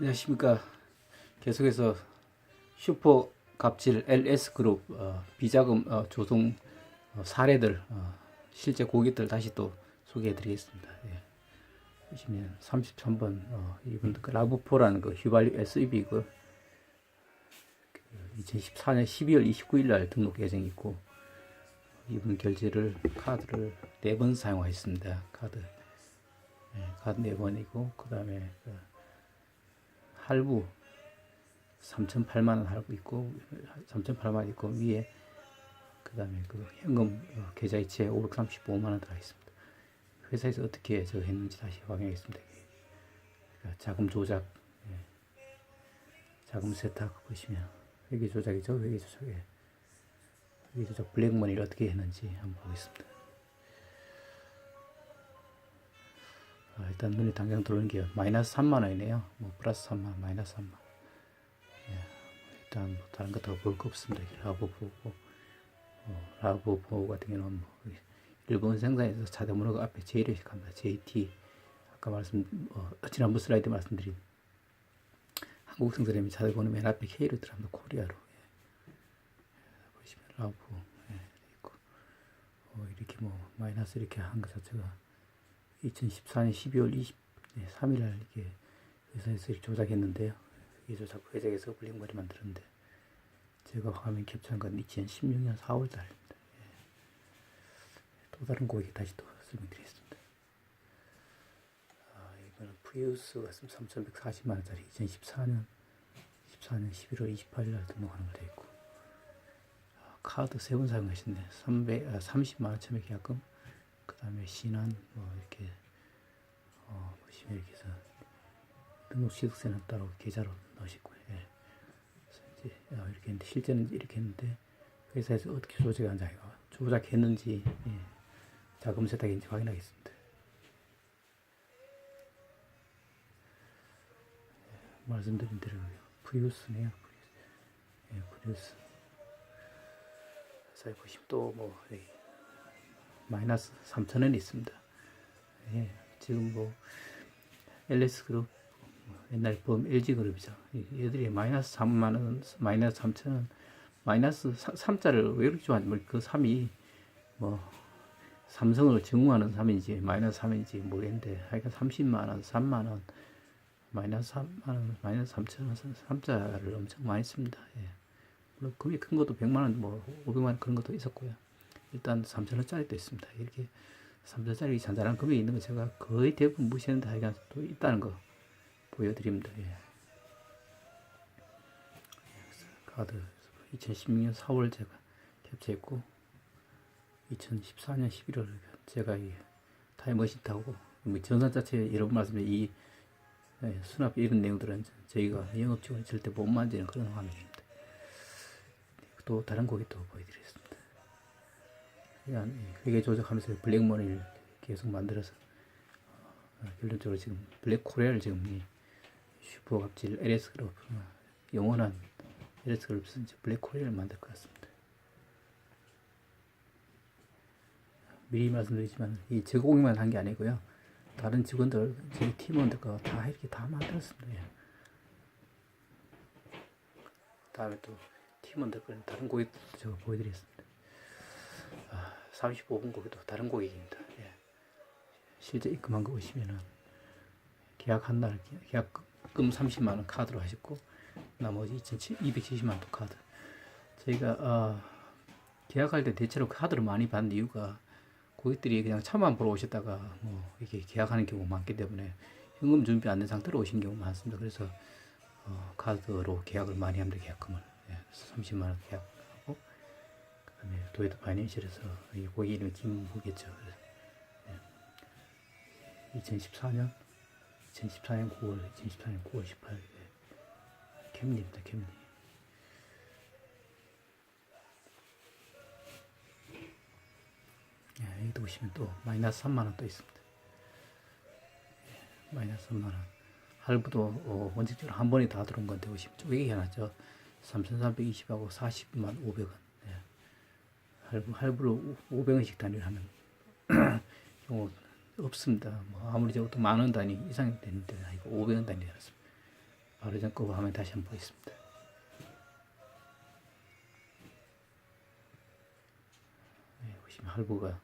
안녕하십니까. 계속해서 슈퍼 갑질 LS 그룹 어, 비자금 어, 조성 어, 사례들 어, 실제 고객들 다시 또 소개해 드리겠습니다. 예. 보시면 33번 어, 이분 그 라브포라는 그 휘발유 SUV 그, 그 2014년 12월 29일 날 등록 예정이 있고 이분 결제를 카드를 네 번 사용하였습니다. 카드 예, 카드 네 번이고 그 다음에 그 할부 3,008만 원 할부 있고 3,008만 원 있고 위에 그 다음에 그 현금 어, 계좌이체에 535만 원 들어 있습니다. 회사에서 어떻게 저 했는지 다시 확인하겠습니다. 그러니까 자금 조작, 예. 자금 세탁 보시면 회계 조작이죠. 회계 조작에 회계 조작 블랙머니를 어떻게 했는지 한번 보겠습니다. 일단 눈에 당장 들어오는 게 마이너스 3만 원이네요. 뭐 플러스 3만, 마이너스 3만. 예, 일단 뭐 다른 거 더 볼 거 없습니다. 라보 보고, 어, 라보 보고 같은 경우는 뭐 일본 생산에서 자동문호가 앞에 J를 시작합니다. JT. 아까 말씀, 어, 지난번 슬라이드 말씀드린 한국 생산이면 자동문호 맨 앞에 K로 들어갑니다. 코리아로. 예. 보시면 라보 예, 있고, 어, 이렇게 뭐 마이너스 이렇게 한 것 자체가 2014년 12월 23일 날 이게 회사에서 조작했는데요. 이 조작 회사에서 블링머리 만들었는데 제가 화면 캡처한 건 2016년 4월 달입니다. 예. 또 다른 고객 다시 또 설명드리겠습니다. 아, 이거는 프리우스가 3,140만 원짜리 2014년 14년 11월 28일 날 등록하는 걸 되어 있고 아, 카드 세 번 사용하셨네. 300, 아, 30만 원 처음에 계약금 그 다음에 신한 뭐 이렇게 어 보시면 이렇게 해서 등록 취득세는 따로 계좌로 넣으시고 예. 그래서 이제 어, 이렇게 했는데 실제는 이렇게 했는데 회사에서 어떻게 조작한 자기가 조작했는지 예. 자금 세탁인지 확인하겠습니다. 예, 말씀드린 대로 프리우스네요. 프리우스. 예, 프리우스. 자 보시면 또뭐 마이너스 3천원이 있습니다. 예, 지금 뭐 LS 그룹 옛날 보험 LG 그룹이죠. 이- 얘들이 마이너스 3만 원, 마이너스 3천 원, 마이너스 3 자를 왜 이렇게 좋아하는지 모르- 그 3이 뭐 삼성을 증후하는 3인지 마이너스 3인지 모르겠는데 하여간 30만 원, 3만 원, 마이너스 3만 원, 마이너스 3천 원, 3자를 엄청 많이 씁니다. 예. 물론 금액 큰 것도 100만 원, 뭐 500만 원 그런 것도 있었고요. 일단 3천원짜리도 있습니다. 이렇게 3천원짜리 잔잔한 금액이 있는 거 제가 거의 대부분 무시했는데 하여간 또 있다는 거 보여드립니다. 예. 카드 2016년 4월 제가 캡처했고 2014년 11월 제가 이 타임머신 타고 뭐 전산 자체 여러분 말씀에 이 예, 수납 이런 내용들은 저희가 영업직원 절대 못 만지는 그런 화면입니다. 또 다른 또 보여드리겠습니다. 이 회계 조작하면서 블랙머니를 계속 만들어서 어, 결론적으로 지금 블랙 코리아를 지금 이 슈퍼 갑질 LS 그룹 어, 영원한 LS 그룹에서 이제 블랙 코리아를 만들 것 같습니다. 미리 말씀드리지만 이 제공만 한 게 아니고요. 다른 직원들, 저희 팀원들과 다 이렇게 다 만들었습니다. 예. 다음에 또 팀원들 거 다른 고객도 제가 보여드리겠습니다. 아, 35분 고객도 다른 고객입니다. 예. 실제 입금한 거 보시면은 계약 한 날 계약금 30만 원 카드로 하셨고 나머지 270만 원 카드. 저희가 어, 계약할 때 대체로 카드를 많이 받는 이유가 고객들이 그냥 차만 보러 오셨다가 뭐 이렇게 계약하는 경우 가 많기 때문에 현금 준비 안 된 상태로 오신 경우 가 많습니다. 그래서 어, 카드로 계약을 많이 합니다. 계약금을 예, 30만 원 계약 그다음에 도이도 파이낸셜에서 이 고객 이름이 김무겠죠. 예. 2014년 2014년 9월 2014년 9월 18일 예. 캠리입니다. 캠리. 예, 여기도 보시면 또 마이너스 3만 원 또 있습니다. 예, 마이너스 3만 원. 할부도 어, 원칙적으로 한 번에 다 들어온 건데 보시면 쪼개기 해놨죠. 3,320하고 40만 500원. 예. 할부, 할부로 500원씩 단위를 하는 경우 없습니다. 뭐 아무리 적어도 만 원 단위 이상이 되는데 이거 500원 단위였습니다. 바로 전 끄고 화면 다시 한번 보겠습니다. 네, 보시면 할부가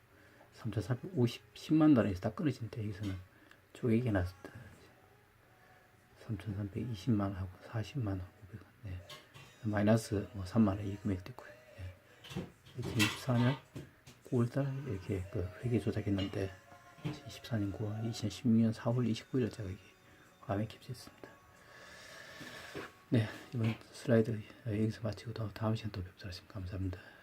3,450 10만 달러에서 다 끊어진대 여기서는 쪼개기 났습니다. 3,320만 하고 40만 원 500원. 네. 마이너스 뭐 3만 원이 금액도 있고요. 예. 2024년 9월달 이렇게 그 회계 조작했는데 2024년 9월, 2016년 4월 29일 제가 이게 화면 캡처했습니다. 네, 이번 슬라이드 여기서 마치고 또 다음 시간 또 뵙도록 하겠습니다. 감사합니다.